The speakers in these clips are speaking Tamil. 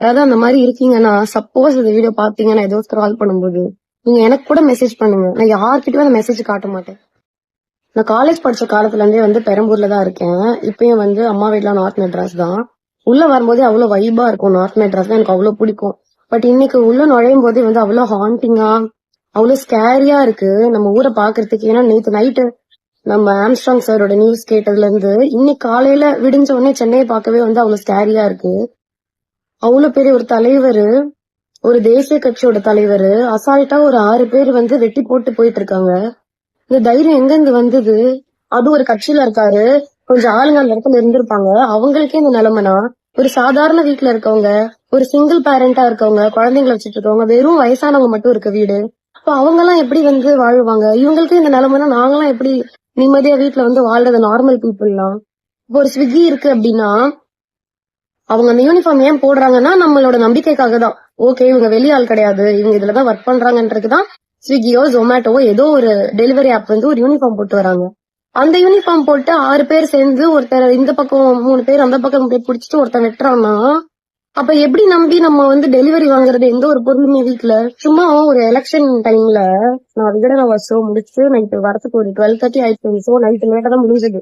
யாராவது அந்த மாதிரி இருக்கீங்கன்னா சப்போஸ் இந்த வீடியோ பாத்தீங்கன்னா ஏதோ ஸ்க்ரால் பண்ணும்போது நீங்க எனக்கு கூட மெசேஜ் பண்ணுங்க. நான் யார்கிட்டயும் அந்த மெசேஜ் காட்ட மாட்டேன். நான் காலேஜ் படிச்ச காலத்துல இருந்தே வந்து பெரம்பூர்ல தான் இருக்கேன். இப்பயும் வந்து அம்மா வீட்ல நார்த் மெட்ராஸ் தான். உள்ள வரும்போதே அவ்வளவு வைபா இருக்கும். நார்த் மெட்ராஸ் தான் எனக்கு அவ்வளவு பிடிக்கும். பட் இன்னைக்கு உள்ள நுழையும் போதே வந்து அவ்வளவு ஹாண்டிங்கா அவ்வளவு ஸ்கேரியா இருக்கு. நம்ம ஊரை பாக்குறதுக்கு ஏன்னா நேத்து நைட்டு நம்ம ஆம்ஸ்ட்ராங் சாரோட நியூஸ் கேட்டதுல இருந்து இன்னைக்கு காலையில விடிஞ்ச உடனே சென்னையை பார்க்கவே வந்து அவ்வளவு ஸ்கேரியா இருக்கு. அவ்வளவு பெரிய ஒரு தலைவர் ஒரு தேசிய கட்சியோட தலைவர் அசால்ட்டா ஒரு ஆறு பேர் வந்து வெட்டி போட்டு போயிட்டு இருக்காங்க இந்த தைரியம் எங்கெங்க வந்தது? அது ஒரு கட்சியில இருக்காரு கொஞ்சம் ஆளுங்க அந்த இடத்துல இருந்திருப்பாங்க. அவங்களுக்கே இந்த நிலைமைனா ஒரு சாதாரண வீட்டுல இருக்கவங்க ஒரு சிங்கிள் பேரண்டா இருக்கவங்க குழந்தைங்களை வச்சுட்டு இருக்கவங்க வெறும் வயசானவங்க மட்டும் இருக்க வீடு. அப்ப அவங்க எல்லாம் எப்படி வந்து வாழ்வாங்க? இவங்களுக்கு இந்த நிலைமைனா நாங்களாம் எப்படி நிம்மதியா வீட்டுல வந்து வாழ்றது நார்மல் பீப்புள்லாம் இப்போ ஒரு ஸ்விக்கி இருக்கு அப்படின்னா அவங்க அந்த யூனிஃபார்ம் ஏன் போடுறாங்கன்னா நம்மளோட நம்பிக்கைக்காக தான் ஓகே இவங்க வெளியாள் கிடையாது. இவங்க இதுலதான் ஒர்க் பண்றாங்கன்றதுதான் ஸ்விக்கியோ ஜொமேட்டோவோ ஏதோ ஒரு டெலிவரி ஆப் வந்து ஒரு யூனிஃபார்ம் போட்டு வராங்க. அந்த யூனிஃபார்ம் போட்டு ஆறு பேர் சேர்ந்து ஒருத்தர் இந்த பக்கம் மூணு பேர் அந்த பக்கம் பிடிச்சிட்டு ஒருத்தர் வெட்டுறான்னா அப்ப எப்படி நம்பி நம்ம வந்து டெலிவரி வாங்குறது எந்த ஒரு பொருளுமே வீட்டுல சும்மா ஒரு எலெக்ஷன் டைம்ல நான் விகடன வருஷம் முடிச்சு நைட்டு வரதுக்கு ஒரு டுவெல் தேர்ட்டி ஆயிடுச்சு. நைட்டு லேட்டா தான் முடிஞ்சது.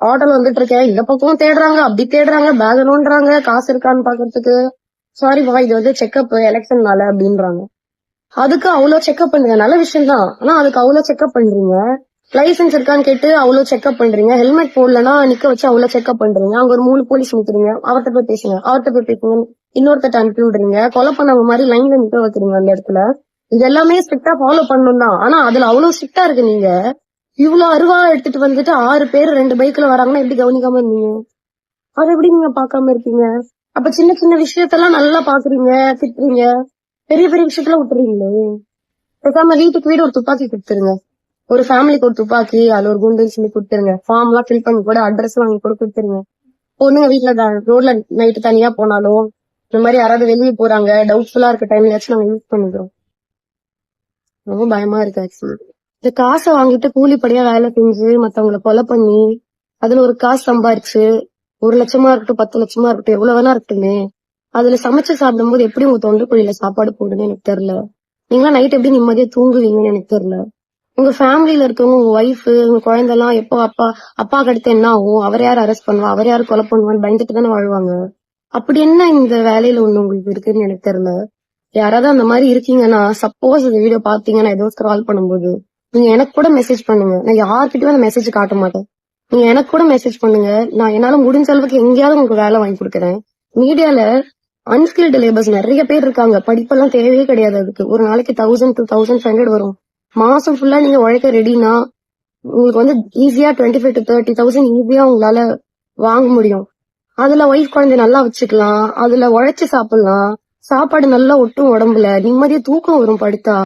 ஆட்டோல வந்துட்டு இருக்கேன் இந்த பக்கம் தேடுறாங்க அப்படி தேடுறாங்க பேக் நோன்றாங்க காசு இருக்கான்னு பாக்குறதுக்கு. சாரிப்பா இது வந்து செக்அப் எலெக்ஷன்னால அப்படின்றாங்க. அதுக்கு அவ்வளவு செக்அப் பண்ணுங்க. நல்ல விஷயம் தான் ஆனா அதுக்கு அவ்வளவு செக்அப் பண்றீங்க. லைசென்ஸ் இருக்கான்னு கேட்டு அவ்வளவு செக்அப் பண்றீங்க. ஹெல்மெட் போடலன்னா நிக்க வச்சு அவ்வளவு செக்அப் பண்றீங்க. அங்க ஒரு மூணு போலீஸ் நிக்கிறீங்க. அவர்கிட்ட போய் பேசுங்க. அவர்கிட்ட போய் பேசுங்க இன்னொருத்தட்ட அனுப்பி விடுறீங்க கொலை பண்ணவங்க மாதிரி லைன்ல நிக்க வைக்கிறீங்க அந்த இடத்துல. இது எல்லாமே ஸ்ட்ரிக்டா ஃபாலோ பண்ணணும் தான் ஆனா அதுல அவ்வளவு ஸ்ட்ரிக்டா இருக்கு நீங்க. இவ்வளவு அருவா எடுத்துட்டு வந்துட்டு ஆறு பேர் ரெண்டு பைக்ல வராங்கன்னா எப்படி கவனிக்காம இருந்தீங்க? அதை எப்படி நீங்க பார்க்காம இருக்கீங்க அப்ப சின்ன சின்ன விஷயத்தெல்லாம் நல்லா பாக்குறீங்க திட்டுறீங்க. பெரிய பெரிய விஷயத்தெல்லாம் விட்டுறீங்களே. பேசாம வீட்டுக்கு வீடு ஒரு துப்பாக்கி கொடுத்துருங்க. ஒரு ஃபேமிலிக்கு ஒரு துப்பாக்கி அதுல ஒரு குண்டு சொல்லி கொடுத்துருங்க. ஃபார்ம் எல்லாம் ஃபில் பண்ணி கூட அட்ரஸ் வாங்கி கூட கொடுத்துருங்க. பொண்ணுங்க வீட்டுல ரோட்ல நைட்டு தனியா போனாலும் இந்த மாதிரி யாராவது வெளியே போறாங்க டவுட்ஃபுல்லா இருக்க டைம்ல நாங்க யூஸ் பண்ணிக்கிறோம். ரொம்ப பயமா இருக்கு ஆக்சுவலி இந்த காசை வாங்கிட்டு கூலிப்படியா வேலை செஞ்சு மத்தவங்கள கொலை பண்ணி அதுல ஒரு காசு சம்பாரிச்சு ஒரு லட்சமா இருக்கட்டும் பத்து லட்சமா இருக்கட்டும் எவ்வளவு வேணா இருக்கட்டுமே அதுல சமைச்சு சாப்பிடும்போது எப்படி உங்க தொண்டு குழியில சாப்பாடு போடுன்னு எனக்கு தெரியல. நீங்களா நைட் எப்படி நிம்மதியா தூங்குவீங்கன்னு எனக்கு தெரியல. உங்க ஃபேமிலியில இருக்கவங்க உங்க ஒய்ஃப் உங்க குழந்தைலாம் எப்போ அப்பா அப்பா கடுத்து என்ன ஆகும்? அவர் யார் அரெஸ்ட் பண்ணுவா? அவர் யார் கொலை பண்ணுவான்னு பயந்துட்டு தானே வாழ்வாங்க. அப்படி என்ன இந்த வேலையில ஒண்ணு உங்களுக்கு இருக்குன்னு எனக்கு தெரியல. யாராவது அந்த மாதிரி இருக்கீங்கன்னா சப்போஸ் இந்த வீடியோ பாத்தீங்கன்னா ஏதோ ஸ்க்ரால் பண்ணும்போது நீங்க எனக்கு கூட மெசேஜ் பண்ணுங்க. நான் யார்கிட்டயும் அந்த மெசேஜ் காட்ட மாட்டேன். நீங்க எனக்கு கூட மெசேஜ் பண்ணுங்க. நான் என்னால முடிஞ்ச அளவுக்கு எங்கேயாவது உங்களுக்கு வேலை வாங்கி கொடுக்குறேன். மீடியால அன்ஸ்கில்டு லேபர்ஸ் நிறைய பேர் இருக்காங்க. படிப்பெல்லாம் தேவையே கிடையாது அதுக்கு. ஒரு நாளைக்கு thousand two thousand five hundred வரும். மாசம் ஃபுல்லா நீங்க உழைக்க ரெடினா உங்களுக்கு வந்து ஈஸியா twenty five to thirty thousand ஈஸியா உங்களால வாங்க முடியும். அதுல ஒய்ஃப் குழந்தை நல்லா வச்சுக்கலாம். அதுல உழைச்சு சாப்பிடலாம். சாப்பாடு நல்லா ஒட்டும் உடம்புல. நிம்மதியா தூக்கம் வரும் படுத்தா.